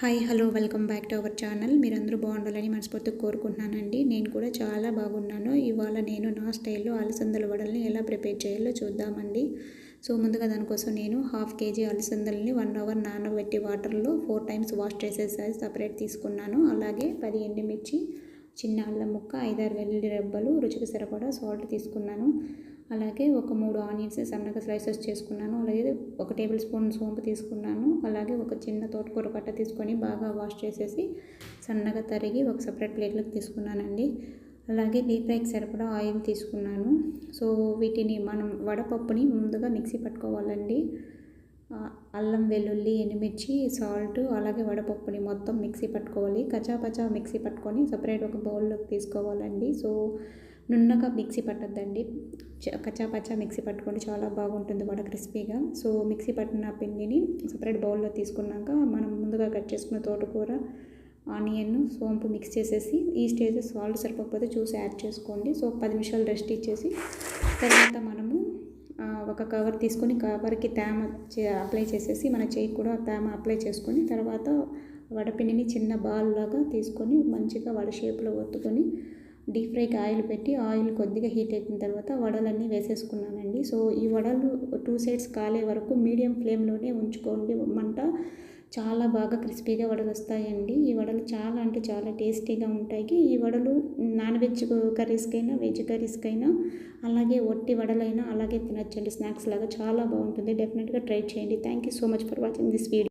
Hi hello welcome back to our channel. మీరందరూ బాగుండాలని మనస్ఫూర్తిగా కోరుకుంటున్నానండి. నేను కూడా చాలా బాగున్నాను. ఇవాళ నేను నా స్టైల్లో అలసందల వడల్ని ఎలా ప్రిపేర్ చేయాలో చూద్దామండి. సో ముందుగా దానికోసం నేను హాఫ్ కేజీ అలసందల్ని వన్ అవర్ నానబెట్టి వాటర్లో ఫోర్ టైమ్స్ వాష్ చేసేసారి సపరేట్ తీసుకున్నాను. అలాగే పది ఎండుమిర్చి చిన్న అల్లం ముక్క ఐదారు వెల్లుల్లి రెబ్బలు రుచికి సరిపడా సాల్ట్ తీసుకున్నాను. అలాగే ఒక మూడు ఆనియన్స్ సన్నగా స్లైసెస్ చేసుకున్నాను. అలాగే ఒక టేబుల్ స్పూన్ సోంపు తీసుకున్నాను. అలాగే ఒక చిన్న తోటకూర కట్ట తీసుకొని బాగా వాష్ చేసేసి సన్నగా తరిగి ఒక సపరేట్ ప్లేట్లోకి తీసుకున్నానండి. అలాగే డీప్ ఫ్రైకి సరిపడా ఆయిల్ తీసుకున్నాను. సో వీటిని మనం వడపప్పుని ముందుగా మిక్సీ పట్టుకోవాలండి. అల్లం వెల్లుల్లి ఎండుమిర్చి సాల్ట్ అలాగే వడపప్పుని మొత్తం మిక్సీ పట్టుకోవాలి. కచాపచా మిక్సీ పట్టుకొని సపరేట్ ఒక బౌల్లోకి తీసుకోవాలండి. సో నున్నగా మిక్సీ పట్టద్దండి. కచాపచా మిక్సీ పట్టుకోండి చాలా బాగుంటుంది వడ క్రిస్పీగా. సో మిక్సీ పట్టిన పిండిని సపరేట్ బౌల్లో తీసుకున్నాక మనం ముందుగా కట్ చేసుకున్న తోటకూర ఆనియన్ సోంపు మిక్స్ చేసేసి ఈ స్టేజ్ సాల్ట్ సరిపోకపోతే చూసి యాడ్ చేసుకోండి. సో పది నిమిషాలు రెస్ట్ ఇచ్చేసి తర్వాత మనము ఒక కవర్ తీసుకొని కవర్కి తేమ అప్లై చేసేసి మన చేయి కూడా తేమ అప్లై చేసుకొని తర్వాత వడపిండిని చిన్న బాల్ లాగా తీసుకొని మంచిగా వడ షేప్లో ఒత్తుకొని డీప్ ఫ్రైకి ఆయిల్ పెట్టి ఆయిల్ కొద్దిగా హీట్ అయిన తర్వాత వడలన్నీ వేసేసుకున్నానండి. సో ఈ వడలు టూ సైడ్స్ కాలే వరకు మీడియం ఫ్లేమ్లోనే ఉంచుకోండి. మంట చాలా బాగా క్రిస్పీగా వడలు వస్తాయండి. ఈ వడలు చాలా అంటే చాలా టేస్టీగా ఉంటాయి. ఈ వడలు నాన్ వెజ్ కర్రీస్కైనా వెజ్ కర్రీస్కైనా అలాగే ఒట్టి వడలైనా అలాగే తినచ్చండి. స్నాక్స్ లాగా చాలా బాగుంటుంది. డెఫినెట్గా ట్రై చేయండి. Thank you so much for watching this video